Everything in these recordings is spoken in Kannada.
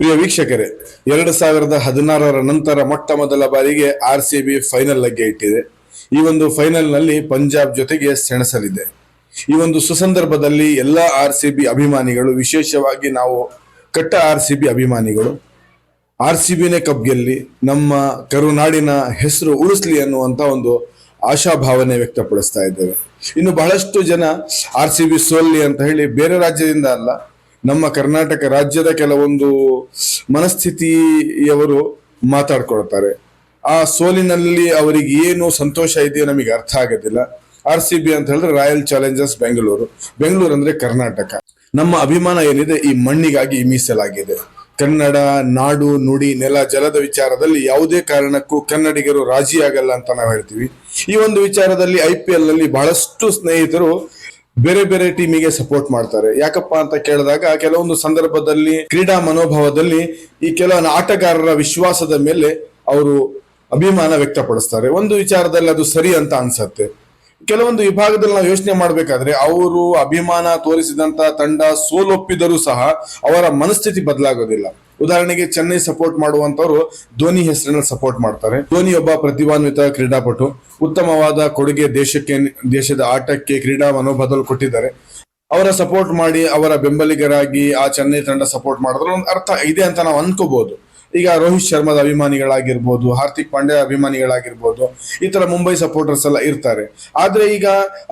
ಪ್ರಿಯ ವೀಕ್ಷಕರೇ, ಎರಡು ಸಾವಿರದ ಹದಿನಾರರ ನಂತರ ಮೊಟ್ಟ ಮೊದಲ ಬಾರಿಗೆ ಆರ್ ಸಿ ಬಿ ಫೈನಲ್ ಲಗ್ಗೆ ಇಟ್ಟಿದೆ. ಈ ಒಂದು ಫೈನಲ್ನಲ್ಲಿ ಪಂಜಾಬ್ ಜೊತೆಗೆ ಸೆಣಸಲಿದೆ. ಈ ಒಂದು ಸುಸಂದರ್ಭದಲ್ಲಿ ಎಲ್ಲ ಆರ್ ಸಿ ಬಿ ಅಭಿಮಾನಿಗಳು, ವಿಶೇಷವಾಗಿ ನಾವು ಕಟ್ಟ ಆರ್ ಸಿ ಬಿ ಅಭಿಮಾನಿಗಳು, ಆರ್ ಸಿ ಬಿನೇ ಕಪ್ ಗೆಲ್ಲಿ ನಮ್ಮ ಕರುನಾಡಿನ ಹೆಸರು ಉಳಿಸ್ಲಿ ಅನ್ನುವಂತ ಒಂದು ಆಶಾಭಾವನೆ ವ್ಯಕ್ತಪಡಿಸ್ತಾ ಇದ್ದೇವೆ. ಇನ್ನು ಬಹಳಷ್ಟು ಜನ ಆರ್ ಸಿ ಬಿ ಸೋಲ್ಲಿ ಅಂತ ಹೇಳಿ ಬೇರೆ ರಾಜ್ಯದಿಂದ ಅಲ್ಲ ನಮ್ಮ ಕರ್ನಾಟಕ ರಾಜ್ಯದ ಕೆಲವೊಂದು ಮನಸ್ಥಿತಿಯವರು ಮಾತಾಡ್ಕೊಳ್ತಾರೆ. ಆ ಸೋಲಿನಲ್ಲಿ ಅವರಿಗೆ ಏನು ಸಂತೋಷ ಇದೆಯೋ ನಮಗೆ ಅರ್ಥ ಆಗೋದಿಲ್ಲ. ಆರ್ ಸಿ ಬಿ ಅಂತ ಹೇಳಿದ್ರೆ ರಾಯಲ್ ಚಾಲೆಂಜರ್ಸ್ ಬೆಂಗಳೂರು ಬೆಂಗಳೂರು ಅಂದ್ರೆ ಕರ್ನಾಟಕ. ನಮ್ಮ ಅಭಿಮಾನ ಏನಿದೆ? ಈ ಮಣ್ಣಿಗಾಗಿ ಮೀಸಲಾಗಿದೆ. ಕನ್ನಡ, ನಾಡು, ನುಡಿ, ನೆಲ, ಜಲದ ವಿಚಾರದಲ್ಲಿ ಯಾವುದೇ ಕಾರಣಕ್ಕೂ ಕನ್ನಡಿಗರು ರಾಜಿಯಾಗಲ್ಲ ಅಂತ ನಾವು ಹೇಳ್ತೀವಿ. ಈ ಒಂದು ವಿಚಾರದಲ್ಲಿ ಐ ಪಿ ಎಲ್ನಲ್ಲಿ ಬಹಳಷ್ಟು ಸ್ನೇಹಿತರು ಬೇರೆ ಬೇರೆ ಟೀಮಿಗೆ ಸಪೋರ್ಟ್ ಮಾಡ್ತಾರೆ. ಯಾಕಪ್ಪ ಅಂತ ಕೇಳಿದಾಗ ಕೆಲವೊಂದು ಸಂದರ್ಭದಲ್ಲಿ ಕ್ರೀಡಾ ಮನೋಭಾವದಲ್ಲಿ ಈ ಕೆಲವೊಂದು ಆಟಗಾರರ ವಿಶ್ವಾಸದ ಮೇಲೆ ಅವರು ಅಭಿಮಾನ ವ್ಯಕ್ತಪಡಿಸ್ತಾರೆ. ಒಂದು ವಿಚಾರದಲ್ಲಿ ಅದು ಸರಿ ಅಂತ ಅನ್ಸತ್ತೆ. ಕೆಲವೊಂದು ವಿಭಾಗದಲ್ಲಿ ನಾವು ಯೋಚನೆ ಮಾಡಬೇಕಾದ್ರೆ ಅವರು ಅಭಿಮಾನ ತೋರಿಸಿದಂತ ತಂಡ ಸೋಲೊಪ್ಪಿದರೂ ಸಹ ಅವರ ಮನಸ್ಥಿತಿ ಬದಲಾಗೋದಿಲ್ಲ. ಉದಾಹರಣೆಗೆ ಚೆನ್ನೈ ಸಪೋರ್ಟ್ ಮಾಡುವಂತವರು ಧೋನಿ ಹೆಸರಿನಲ್ಲಿ ಸಪೋರ್ಟ್ ಮಾಡ್ತಾರೆ. ಧೋನಿ ಒಬ್ಬ ಪ್ರತಿಭಾನ್ವಿತ ಕ್ರೀಡಾಪಟು. ಉತ್ತಮವಾದ ಕೊಡುಗೆ ದೇಶಕ್ಕೆ, ದೇಶದ ಆಟಕ್ಕೆ ಕ್ರೀಡಾ ಮನೋಭಾವದಲ್ಲಿ ಕೊಟ್ಟಿದ್ದಾರೆ. ಅವರ ಸಪೋರ್ಟ್ ಮಾಡಿ ಅವರ ಬೆಂಬಲಿಗರಾಗಿ ಆ ಚೆನ್ನೈ ತಂಡ ಸಪೋರ್ಟ್ ಮಾಡಿದ್ರೆ ಒಂದು ಅರ್ಥ ಇದೆ ಅಂತ ನಾವು ಅನ್ಕೋಬಹುದು ಈಗ ರೋಹಿತ್ ಶರ್ಮಾದ ಅಭಿಮಾನಿಗಳಾಗಿರ್ಬೋದು, ಹಾರ್ದಿಕ್ ಪಾಂಡ್ಯ ಅಭಿಮಾನಿಗಳಾಗಿರ್ಬೋದು, ಈ ಥರ ಮುಂಬೈ ಸಪೋರ್ಟರ್ಸ್ ಎಲ್ಲ ಇರ್ತಾರೆ. ಆದರೆ ಈಗ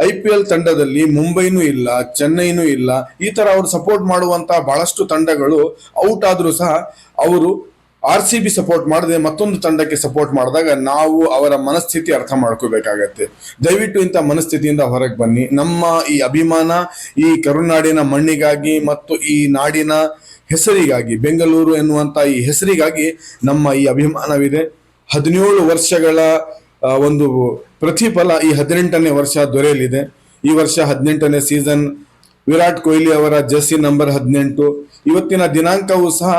ಐ ಪಿ ಎಲ್ ತಂಡದಲ್ಲಿ ಮುಂಬೈನೂ ಇಲ್ಲ, ಚೆನ್ನೈನೂ ಇಲ್ಲ, ಈ ಥರ ಅವರು ಸಪೋರ್ಟ್ ಮಾಡುವಂತ ಬಹಳಷ್ಟು ತಂಡಗಳು ಔಟ್ ಆದರೂ ಸಹ ಅವರು ಆರ್ ಸಿ ಬಿ ಸಪೋರ್ಟ್ ಮಾಡದೆ ಮತ್ತೊಂದು ತಂಡಕ್ಕೆ ಸಪೋರ್ಟ್ ಮಾಡಿದಾಗ ನಾವು ಅವರ ಮನಸ್ಥಿತಿ ಅರ್ಥ ಮಾಡ್ಕೋಬೇಕಾಗತ್ತೆ. ದಯವಿಟ್ಟು ಇಂಥ ಮನಸ್ಥಿತಿಯಿಂದ ಹೊರಗೆ ಬನ್ನಿ. ನಮ್ಮ ಈ ಅಭಿಮಾನ, ಈ ಕರುನಾಡಿನ ಮಣ್ಣಿಗಾಗಿ ಮತ್ತು ಈ ನಾಡಿನ ಹೆಸರಿಗಾಗಿ, ಬೆಂಗಳೂರು ಎನ್ನುವಂಥ ಈ ಹೆಸರಿಗಾಗಿ ನಮ್ಮ ಈ ಅಭಿಮಾನವಿದೆ. ಹದಿನೇಳು ವರ್ಷಗಳ ಒಂದು ಪ್ರತಿಫಲ ಈ ಹದಿನೆಂಟನೇ ವರ್ಷ ದೊರೆಯಲಿದೆ. ಈ ವರ್ಷ ಹದಿನೆಂಟನೇ ಸೀಸನ್ ವಿರಾಟ್ ಕೊಹ್ಲಿ ಅವರ ಜರ್ಸಿ ನಂಬರ್ ಹದಿನೆಂಟು. ಇವತ್ತಿನ ದಿನಾಂಕವೂ ಸಹ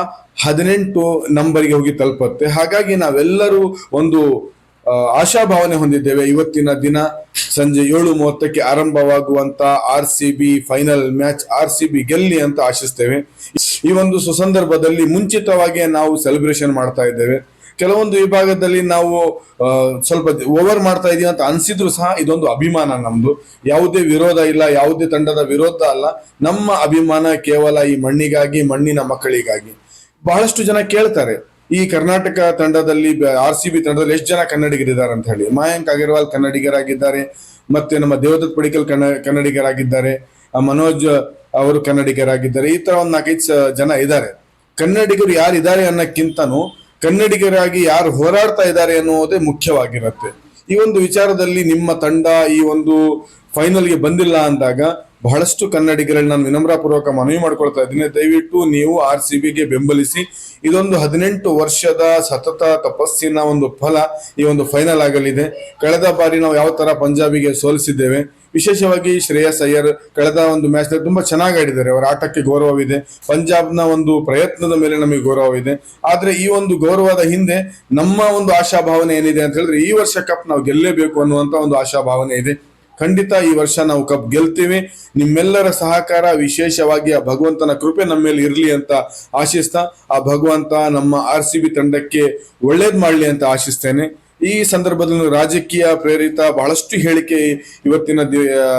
ಹದಿನೆಂಟು ನಂಬರ್ಗೆ ಹೋಗಿ ತಲುಪುತ್ತೆ. ಹಾಗಾಗಿ ನಾವೆಲ್ಲರೂ ಒಂದು ಆಶಾಭಾವನೆ ಹೊಂದಿದ್ದೇವೆ. ಇವತ್ತಿನ ದಿನ ಸಂಜೆ ಏಳು ಮೂವತ್ತಕ್ಕೆ ಆರಂಭವಾಗುವಂತ R C B final match R C B ಗೆಲ್ಲಿ ಅಂತ ಆಶಿಸ್ತೇವೆ. ಈ ಒಂದು ಸುಸಂದರ್ಭದಲ್ಲಿ ಮುಂಚಿತವಾಗಿ ನಾವು ಸೆಲೆಬ್ರೇಷನ್ ಮಾಡ್ತಾ ಇದ್ದೇವೆ. ಕೆಲವೊಂದು ವಿಭಾಗದಲ್ಲಿ ನಾವು ಸ್ವಲ್ಪ ಓವರ್ ಮಾಡ್ತಾ ಇದೀವಿ ಅಂತ ಅನ್ಸಿದ್ರು ಸಹ ಇದೊಂದು ಅಭಿಮಾನ ನಮ್ದು. ಯಾವುದೇ ವಿರೋಧ ಇಲ್ಲ, ಯಾವುದೇ ತಂಡದ ವಿರೋಧ ಅಲ್ಲ. ನಮ್ಮ ಅಭಿಮಾನ ಕೇವಲ ಈ ಮಣ್ಣಿಗಾಗಿ, ಮಣ್ಣಿನ ಮಕ್ಕಳಿಗಾಗಿ. ಬಹಳಷ್ಟು ಜನ ಕೇಳ್ತಾರೆ ಈ ಕರ್ನಾಟಕ ತಂಡದಲ್ಲಿ ಆರ್ ಸಿ ಬಿ ತಂಡದಲ್ಲಿ ಎಷ್ಟು ಜನ ಕನ್ನಡಿಗರಿದ್ದಾರೆ ಅಂತ ಹೇಳಿ. ಮಯಾಂಕ್ ಅಗರ್ವಾಲ್ ಕನ್ನಡಿಗರಾಗಿದ್ದಾರೆ, ಮತ್ತೆ ನಮ್ಮ ದೇವದತ್ ಪಡಿಕಲ್ ಕನ್ನ ಕನ್ನಡಿಗರಾಗಿದ್ದಾರೆ ಮನೋಜ್ ಅವರು ಕನ್ನಡಿಗರಾಗಿದ್ದಾರೆ, ಈ ತರ ಒಂದು ನಾಲ್ಕೈದು ಜನ ಇದ್ದಾರೆ. ಕನ್ನಡಿಗರು ಯಾರು ಇದ್ದಾರೆ ಅನ್ನಕ್ಕಿಂತನೂ ಕನ್ನಡಿಗರಾಗಿ ಯಾರು ಹೋರಾಡ್ತಾ ಇದ್ದಾರೆ ಅನ್ನುವುದೇ ಮುಖ್ಯವಾಗಿರುತ್ತೆ. ಈ ಒಂದು ವಿಚಾರದಲ್ಲಿ ನಿಮ್ಮ ತಂಡ ಈ ಒಂದು ಫೈನಲ್ಗೆ ಬಂದಿಲ್ಲ ಅಂದಾಗ ಬಹಳಷ್ಟು ಕನ್ನಡಿಗರಲ್ಲಿ ನಾನು ವಿನಮ್ರಪೂರ್ವಕ ಮನವಿ ಮಾಡ್ಕೊಳ್ತಾ ಇದ್ದೀನಿ. ದಯವಿಟ್ಟು ನೀವು ಆರ್ ಸಿ ಬಿಗೆ ಬೆಂಬಲಿಸಿ, ಇದೊಂದು ಹದಿನೆಂಟು ವರ್ಷದ ಸತತ ತಪಸ್ಸಿನ ಒಂದು ಫಲ ಈ ಒಂದು ಫೈನಲ್ ಆಗಲಿದೆ. ಕಳೆದ ಬಾರಿ ನಾವು ಯಾವ ತರ ಪಂಜಾಬಿಗೆ ಸೋಲಿಸಿದ್ದೇವೆ, ವಿಶೇಷವಾಗಿ ಶ್ರೇಯಸ್ ಅಯ್ಯರ್ ಕಳೆದ ಒಂದು ಮ್ಯಾಚ್ ತುಂಬಾ ಚೆನ್ನಾಗಿ ಆಡಿದ್ದಾರೆ. ಅವರ ಆಟಕ್ಕೆ ಗೌರವವಿದೆ, ಪಂಜಾಬ್ನ ಒಂದು ಪ್ರಯತ್ನದ ಮೇಲೆ ನಮಗೆ ಗೌರವವಿದೆ. ಆದರೆ ಈ ಒಂದು ಗೌರವದ ಹಿಂದೆ ನಮ್ಮ ಒಂದು ಆಶಾಭಾವನೆ ಏನಿದೆ ಅಂತ ಹೇಳಿದ್ರೆ ಈ ವರ್ಷ ಕಪ್ ನಾವು ಗೆಲ್ಲೇಬೇಕು ಅನ್ನುವಂತ ಒಂದು ಆಶಾಭಾವನೆ ಇದೆ. ಖಂಡಿತ ಈ ವರ್ಷ ನಾವು ಕಪ್ ಗೆಲ್ತೀವಿ. ನಿಮ್ಮೆಲ್ಲರ ಸಹಕಾರ ವಿಶೇಷವಾಗಿ ಆ ಭಗವಂತನ ಕೃಪೆ ನಮ್ಮ ಮೇಲೆ ಇರಲಿ ಅಂತ ಆಶಿಸ್ತಾ, ಆ ಭಗವಂತ ನಮ್ಮ ಆರ್ ಸಿ ಬಿ ತಂಡಕ್ಕೆ ಒಳ್ಳೇದ್ ಮಾಡಲಿ ಅಂತ ಆಶಿಸ್ತೇನೆ. ಈ ಸಂದರ್ಭದಲ್ಲಿ ರಾಜಕೀಯ ಪ್ರೇರಿತ ಬಹಳಷ್ಟು ಹೇಳಿಕೆ ಇವತ್ತಿನ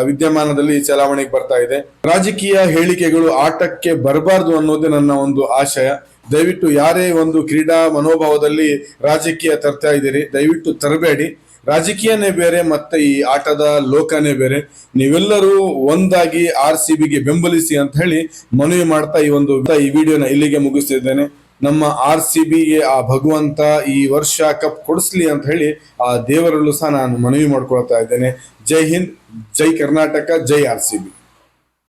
ವಿದ್ಯಮಾನದಲ್ಲಿ ಚಲಾವಣೆಗೆ ಬರ್ತಾ ಇದೆ. ರಾಜಕೀಯ ಹೇಳಿಕೆಗಳು ಆಟಕ್ಕೆ ಬರಬಾರ್ದು ಅನ್ನೋದೇ ನನ್ನ ಒಂದು ಆಶಯ. ದಯವಿಟ್ಟು ಯಾರೇ ಒಂದು ಕ್ರೀಡಾ ಮನೋಭಾವದಲ್ಲಿ ರಾಜಕೀಯ ತರ್ತಾ ಇದ್ದೀರಿ, ದಯವಿಟ್ಟು ತರಬೇಡಿ. ರಾಜಕೀಯನೇ ಬೇರೆ, ಮತ್ತೆ ಈ ಆಟದ ಲೋಕನೇ ಬೇರೆ. ನೀವೆಲ್ಲರೂ ಒಂದಾಗಿ ಆರ್ ಸಿ ಬಿಗೆ ಬೆಂಬಲಿಸಿ ಅಂತ ಹೇಳಿ ಮನವಿ ಮಾಡ್ತಾ ಈ ಒಂದು ಈ ವಿಡಿಯೋನ ಇಲ್ಲಿಗೆ ಮುಗಿಸ್ತಿದ್ದೇನೆ. ನಮ್ಮ ಆರ್ ಸಿ ಬಿಗೆ ಆ ಭಗವಂತ ಈ ವರ್ಷ ಕಪ್ ಕೊಡಿಸ್ಲಿ ಅಂತ ಹೇಳಿ ಆ ದೇವರಲ್ಲೂ ಸಹ ನಾನು ಮನವಿ ಮಾಡ್ಕೊಳ್ತಾ ಇದ್ದೇನೆ. ಜೈ ಹಿಂದ್, ಜೈ ಕರ್ನಾಟಕ, ಜೈ ಆರ್ ಸಿ ಬಿ.